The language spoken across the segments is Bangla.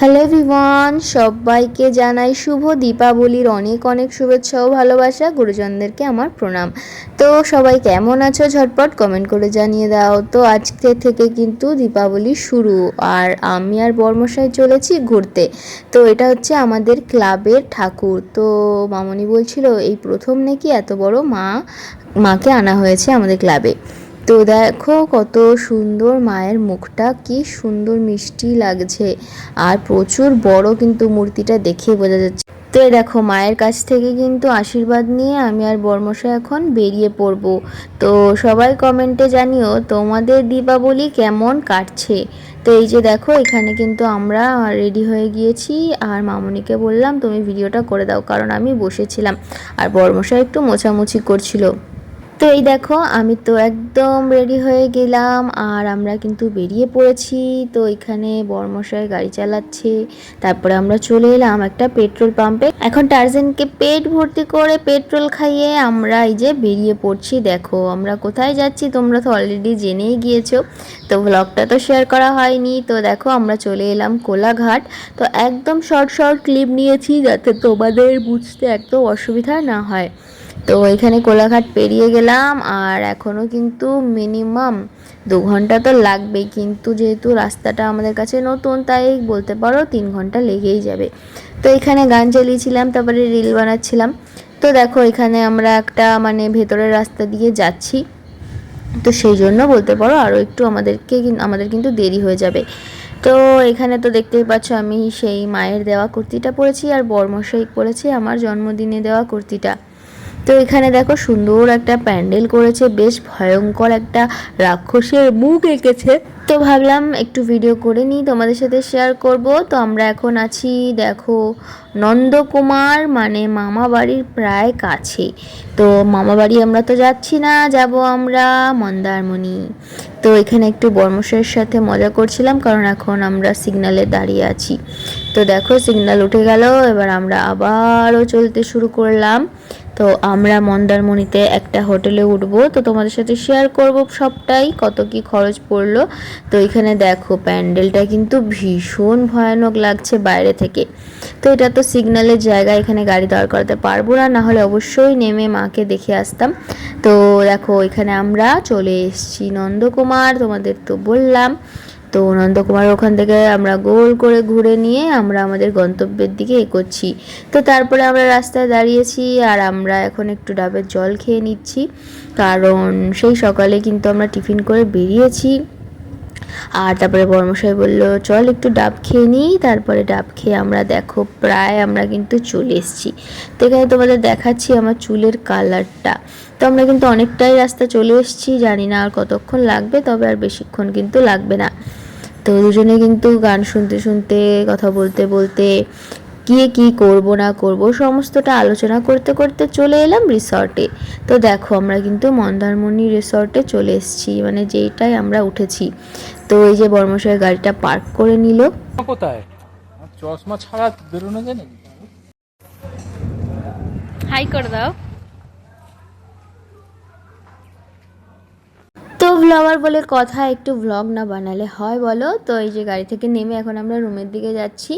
হ্যালো এভরিওয়ান সবাইকে জানাই শুভ দীপাবলির অনেক অনেক শুভেচ্ছা ও ভালোবাসা, গুরুজনদেরকে আমার প্রণাম। তো সবাই কেমন আছো ঝটপট কমেন্ট করে জানিয়ে দাও। তো আজকে থেকে কিন্তু দীপাবলি শুরু, আর আমি আর বর্মশাই চলেছি ঘুরতে। তো এটা হচ্ছে আমাদের ক্লাবের ঠাকুর। তো মামনি বলছিল, এই প্রথম নাকি এত বড় মা, মাকে আনা হয়েছে আমাদের ক্লাবে। তো দেখো কত সুন্দর মায়ের মুখটা, কি সুন্দর মিষ্টি লাগছে। আর প্রচুর বড় কিন্তু মূর্তিটা দেখে বোঝা যাচ্ছে। তো দেখো, মায়ের কাছ থেকে কিন্তু আশীর্বাদ নিয়ে আমি আর বর্মশা এখন বেরিয়ে পড়ব। তো সবাই কমেন্টে জানিও তোমাদের দীপাবলি কেমন কাটছে। তো এই যে দেখো, এখানে কিন্তু আমরা রেডি হয়ে গিয়েছি। আর মামনিকে বললাম, তুমি ভিডিওটা করে দাও। কারণ আমি বসেছিলাম। আর বর্মশা একটু মোছামুছি করছিল। তো এই দেখো, আমি তো একদম রেডি হয়ে গেলাম, আর আমরা কিন্তু বেরিয়ে পড়েছি। তো এখানে বর্মশাই গাড়ি চালাচ্ছে, তারপরে আমরা চলে এলাম একটা পেট্রোল পাম্পে এখন টার্জেনকে পেট ভর্তি করে পেট্রোল খাইয়ে আমরা এই যে বেরিয়ে পড়ছি। দেখো, আমরা কোথায় যাচ্ছি তোমরা তো অলরেডি জেনেই গিয়েছো। তো ব্লগটা তো শেয়ার করা হয়নি। তো দেখো, আমরা চলে এলাম কোলাঘাট। তো একদম শর্ট শর্ট ক্লিপ নিয়েছি যাতে তোমাদের বুঝতে একদম অসুবিধা না হয়। তো এখানে কোলাঘাট পেরিয়ে গেলাম আর এখনও কিন্তু মিনিমাম দু ঘণ্টা তো লাগবেই। কিন্তু যেহেতু রাস্তাটা আমাদের কাছে নতুন, তাই বলতে পারো তিন ঘণ্টা লেগেই যাবে। তো এখানে গান চালিয়েছিলাম, তারপরে রিল বানাচ্ছিলাম। তো দেখো এখানে আমরা একটা মানে ভেতরের রাস্তা দিয়ে যাচ্ছি। তো সেই জন্য বলতে পারো আরও একটু আমাদেরকে আমাদের কিন্তু দেরি হয়ে যাবে। তো এখানে তো দেখতেই পাচ্ছ আমি সেই মায়ের দেওয়া কুর্তিটা পরেছি আর বর্মশাই পরেছি আমার জন্মদিনে দেওয়া কুর্তিটা। তো এখানে দেখো সুন্দর একটা প্যান্ডেল করেছে, বেশ ভয়ঙ্কর একটা রাক্ষসের মুখ এঁকেছে। তো ভাবলাম একটু ভিডিও করে নিই, তোমাদের সাথে শেয়ার করব। তো আমরা এখন আছি, দেখো, নন্দকুমার মানে মামা বাড়ির প্রায় কাছে। তো মামা বাড়ি আমরা তো যাচ্ছি না, যাব আমরা মন্দারমণি। তো এখানে একটু বর্মশের সাথে মজা করছিলাম, কারণ এখন আমরা সিগনালে দাঁড়িয়ে আছি। তো দেখো সিগনাল উঠে গেল, এবার আমরা আবারও চলতে শুরু করলাম। তো আমরা মন্দারমণিতে একটা হোটেলে উঠবো। তো তোমাদের সাথে শেয়ার করব সবটাই, কত কি খরচ পড়ল। তো এখানে দেখো, প্যান্ডেলটা কিন্তু ভীষণ ভয়ানক লাগছে বাইরে থেকে। তো এটা তো সিগন্যালের জায়গা, এখানে গাড়ি দাঁড় করাতে পারব না না হলে অবশ্যই নেমে মাকে দেখে আসতাম। তো দেখো, এখানে আমরা চলে এসেছি নন্দকুমার, তোমাদের তো বললাম। তো নন্দকুমার ওখান থেকে আমরা গোল করে ঘুরে নিয়ে আমরা আমাদের গন্তব্যের দিকে এগোচ্ছি। তো তারপরে আমরা রাস্তায় দাঁড়িয়েছি আর আমরা এখন একটু ডাবের জল খেয়ে নিচ্ছি। কারণ সেই সকালে কিন্তু আমরা টিফিন করে বেরিয়েছি। আর তারপরে বর্মশাই বলল, চল একটু ডাব খেয়ে নিই। তারপরে ডাব খেয়ে আমরা দেখো, প্রায় আমরা কিন্তু চলে এসেছি। তো এখানে তোমাদের দেখাচ্ছি আমার চুলের কালারটা। তো আমরা কিন্তু অনেকটাই রাস্তা চলে এসেছি, জানি না আর কতক্ষণ লাগবে, তবে আর বেশিক্ষণ কিন্তু লাগবে না। তো দুজনে কিন্তু গান শুনতে শুনতে কথা বলতে বলতে গিয়ে কি করব না করব সমস্তটা আলোচনা করতে করতে চলে এলাম রিসর্টে তো দেখো আমরা কিন্তু মন্দারমণি রিসর্টে চলে এসেছি মানে যেইটাই আমরা উঠেছি। তো এই যে বর্মশাই গাড়িটা পার্ক করে নিল। কোথায়? চশমা ছাড়া বেরোনো যায় হাই করে দাও। ব্লগার বলে কথা, একটু ব্লগ না বানালে হয় বলো? তো এই যে গাড়ি থেকে নেমে এখন আমরা রুমের দিকে যাচ্ছি।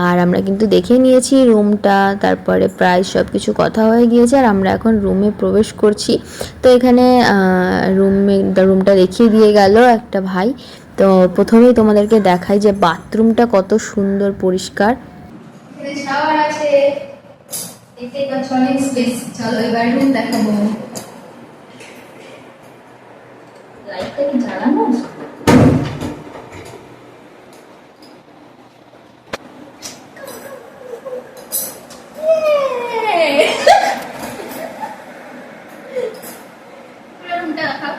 আর আমরা কিন্তু দেখে নিয়েছি রুমটা তারপরে প্রায় সব কিছু কথা হয়ে গিয়েছে আর আমরা এখন রুমে প্রবেশ করছি। তো এখানে রুমে রুমটা দেখিয়ে দিয়ে গেল একটা ভাই। তো প্রথমেই তোমাদেরকে দেখাই যে বাথরুমটা কত সুন্দর, পরিষ্কার। আছে। চলো এবার রুম দেখাবো। লাইটটা কি জ্বালানো দেখো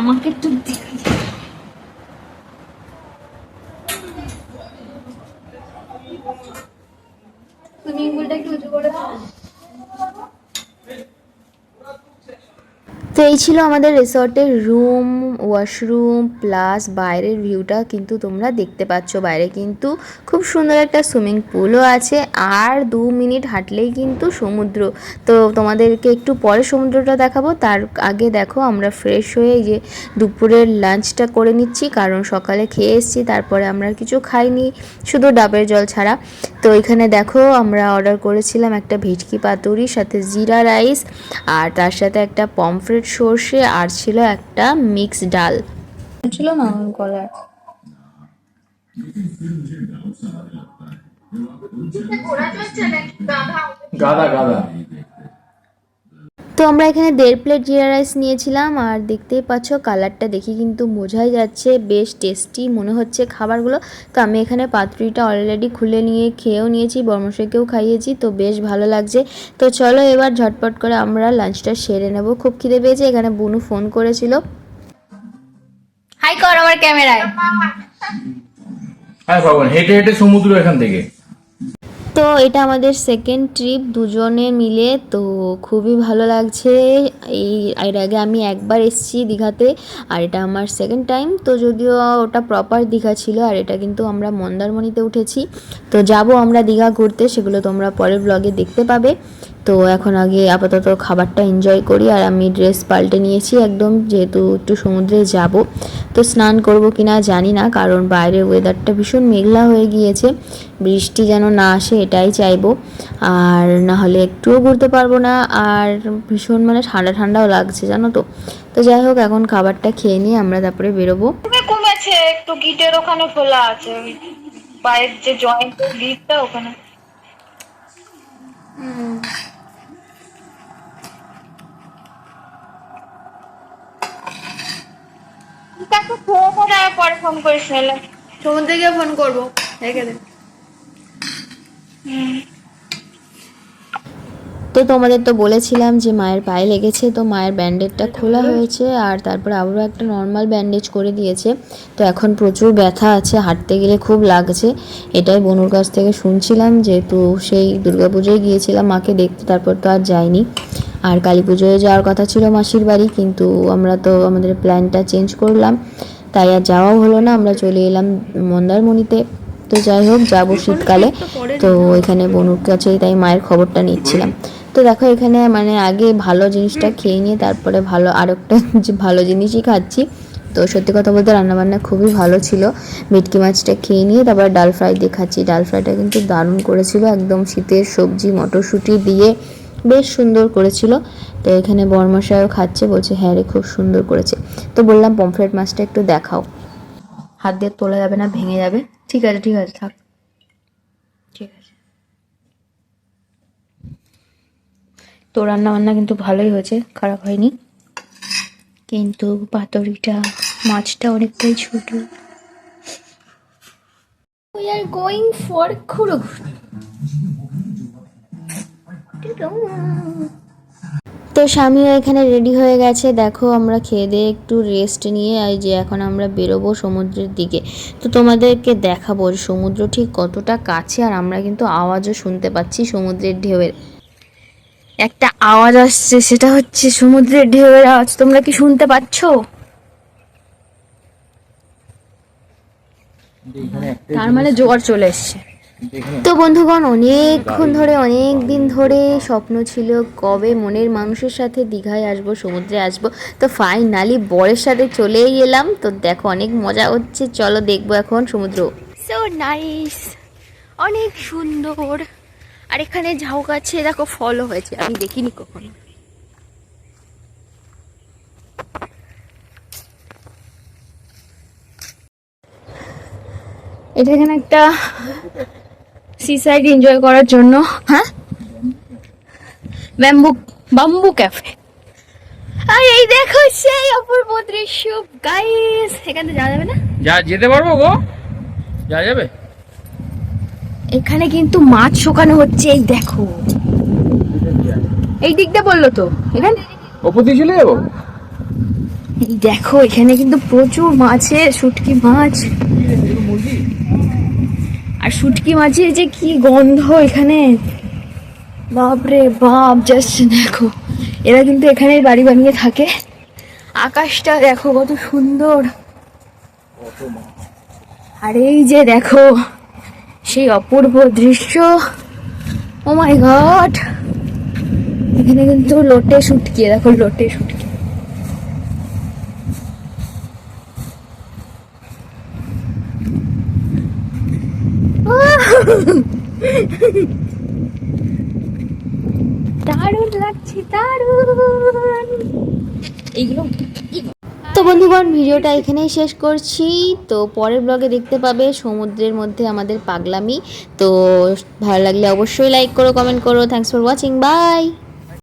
আমাকে একটু সুইমিং পুলটা একটু উঁচু করে দাও তো এই ছিল আমাদের রিসর্টের রুম ওয়াশরুম প্লাস বাইরের ভিউটা কিন্তু তোমরা দেখতে পাচ্ছ বাইরে। কিন্তু খুব সুন্দর একটা সুইমিং পুলও আছে আর দু মিনিট হাঁটলেই কিন্তু সমুদ্র। তো তোমাদেরকে একটু পরে সমুদ্রটা দেখাবো, তার আগে দেখো আমরা ফ্রেশ হয়ে যে দুপুরের লাঞ্চটা করে নিচ্ছি, কারণ সকালে খেয়ে এসেছি, তারপরে আমরা কিছু খাইনি, শুধু ডাবের জল ছাড়া। তো এখানে দেখো আমরা অর্ডার করেছিলাম একটা ভেটকি পাতুরি, সাথে জিরা রাইস আর তার সাথে একটা পমফ্রেট সর্ষে, আর ছিল একটা মিক্স ডাল। ছিল না গলার গাদা গাদা। তো আমরা এখানে দেড় প্লেট জিরা রাইস নিয়েছিলাম আর দেখতেই পাচ্ছ কালারটা দেখি কিন্তু বোঝাই যাচ্ছে বেশ টেস্টি মনে হচ্ছে খাবারগুলো। তো আমি এখানে পাত্রিটা অলরেডি খুলে নিয়ে খেয়েও নিয়েছি বর্মশাইকেও খাইয়েছি তো বেশ ভালো লাগছে। তো চলো এবার ঝটপট করে আমরা লাঞ্চটা সেরে নেব। খুব খিদে পেয়েছে এখানে বুনু ফোন করেছিল। হাই কর আমার ক্যামেরায়। হ্যাঁ ভগবান হেঁটে হেঁটে সমুদ্র এখান থেকে। তো এটা আমাদের সেকেন্ড ট্রিপ দুজনে মিলে। তো খুবই ভালো লাগছে। এই এর আগে আমি একবার এসেছি দীঘাতে আর এটা আমার সেকেন্ড টাইম তো যদিও ওটা প্রপার দীঘা ছিল আর এটা কিন্তু আমরা মন্দারমণিতে উঠেছি। তো যাব আমরা দীঘা ঘুরতে সেগুলো তোমরা পরের ব্লগে দেখতে পাবে। তো এখন আগে আপাতত খাবারটা এনজয় করি আর আমি ড্রেস পাল্টে নিয়েছি একদম যেহেতু একটু সমুদ্রে যাব। তো স্নান করব কিনা জানি না কারণ বাইরের ওয়েদারটা ভীষণ মেঘলা হয়ে গিয়েছে। বৃষ্টি যেন না আসে এটাই চাইব। আর না হলে একটুও ঘুরতে পারব না আর ভীষণ মানে ঠান্ডা ঠান্ডাও লাগছে জানো তো। তো যাই হোক এখন খাবারটা খেয়ে নিয়ে আমরা তারপরে বেরোবো। তুমি কমেছে একটু গিটের ওখানে খোলা আছে পায়ের যে জয়েন্ট গিটটা ওখানে। তাকে ফোন করে আর পরে ফোন করিস নাহলে সমুদ্রে গিয়ে ফোন করব। রেখে দে। তো তোমাদের তো বলেছিলাম যে মায়ের পায়ে লেগেছে তো মায়ের ব্যান্ডেজটা খোলা হয়েছে আর তারপরে আবারও একটা নর্মাল ব্যান্ডেজ করে দিয়েছে। তো এখন প্রচুর ব্যথা আছে হাঁটতে গেলে খুব লাগছে। এটাই বনুর কাছ থেকে শুনছিলাম যেহেতু সেই দুর্গাপুজোয় গিয়েছিলাম মাকে দেখতে তারপর তো আর যাইনি। আর কালী পুজোয় যাওয়ার কথা ছিল মাসির বাড়ি কিন্তু আমরা তো আমাদের প্ল্যানটা চেঞ্জ করলাম। তাই আর যাওয়াও হলো না আমরা চলে এলাম মন্দারমণিতে। তো যাই হোক যাব শীতকালে। তো এখানে বনুর কাছেই তাই মায়ের খবরটা নিচ্ছিলাম। তো দেখো এখানে মানে আগে ভালো জিনিসটা খেয়ে নিয়ে তারপরে ভালো আরেকটা ভালো জিনিসই খাচ্ছি। তো সত্যি কথা বলতে রান্নাবান্না খুবই ভালো ছিল। ভেটকি মাছটা খেয়ে নিয়ে তারপর ডাল ফ্রাই দিয়ে খাচ্ছি। ডাল ফ্রাইটা কিন্তু দারুণ করেছিল। একদম শীতের সবজি মটরশুঁটি দিয়ে বেশ সুন্দর করেছিল। তো এখানে বর্মশায়ও খাচ্ছে, বলছে হ্যাঁ রে, খুব সুন্দর করেছে। তো বললাম, পমফ্রেট মাছটা একটু দেখাও। হাত দিয়ে তোলা যাবে না, ভেঙে যাবে। ঠিক আছে ঠিক আছে, থাক। ঠিক আছে। তো রান্না বান্না কিন্তু ভালোই হয়েছে, খারাপ হয়নি। কিন্তু পাতুরিটা, মাছটা অনেকটাই ছোট। উই আর গোয়িং ফর খুড়ো তো স্বামীও এখানে রেডি হয়ে গেছে। দেখো আমরা খেয়ে দিয়ে একটু রেস্ট নিয়ে এই যে এখন আমরা বেরোবো সমুদ্রের দিকে। তো তোমাদেরকে দেখাবো সমুদ্র ঠিক কতটা কাছে আর আমরা কিন্তু আওয়াজও শুনতে পাচ্ছি সমুদ্রের ঢেউয়ের। একটা আওয়াজ আসছে সেটা হচ্ছে সমুদ্রের ঢেউয়ের আওয়াজ। তোমরা কি শুনতে পাচ্ছো? তার মানে জোয়ার চলে এসছে। তো বন্ধুগণ অনেকক্ষণ ধরে অনেক দিন ধরে স্বপ্ন ছিল কবে মনের মানুষের সাথে দীঘায় আসব সমুদ্রে আসব। তো ফাইনালি বরের সাথে চলেই এলাম। তো দেখো অনেক মজা হচ্ছে। চলো দেখব এখন সমুদ্র। সো নাইস অনেক সুন্দর। আর এখানে ঝাউ গাছে দেখো ফলও হয়েছে। আমি দেখিনি কখনো। এটা এখানে একটা সি সাইড এনজয় করার জন্য। হ্যাঁ? ব্যাম্বু বাম্বু ক্যাফে আর এই দেখো সেই অপূর্ব দৃশ্য। গাইস এখানে যাওয়া যাবে না? যা যেতে পারব গো। যা যাবে? এখানে কিন্তু মাছ শুকানো হচ্ছে এই দেখো। এই দিকটা বলল তো এখানে? ওপর দিয়ে চলে যাব? এই দেখো এখানে কিন্তু প্রচুর মাছের শুটকি মাছ। আর শুটকি মাছের যে কি গন্ধ এখানে। বাপরে বাপ জাস্ট দেখো। এরা কিন্তু এখানেই বাড়ি বানিয়ে থাকে। আকাশটা দেখো কত সুন্দর। আর এই যে দেখো, সেই অপূর্ব দৃশ্য। ও মাই গড এখানে কিন্তু লোটে শুটকি, দেখো লোটে শুটকি। দারুণ লাগছে, দারুণ। এইগুলো তো বন্ধুগণ, ভিডিওটা এখানেই শেষ করছি। তো পরের ব্লগে দেখতে পাবে সমুদ্রের মধ্যে আমাদের পাগলামি। তো ভালো লাগলে অবশ্যই লাইক করো কমেন্ট করো। Thanks for watching by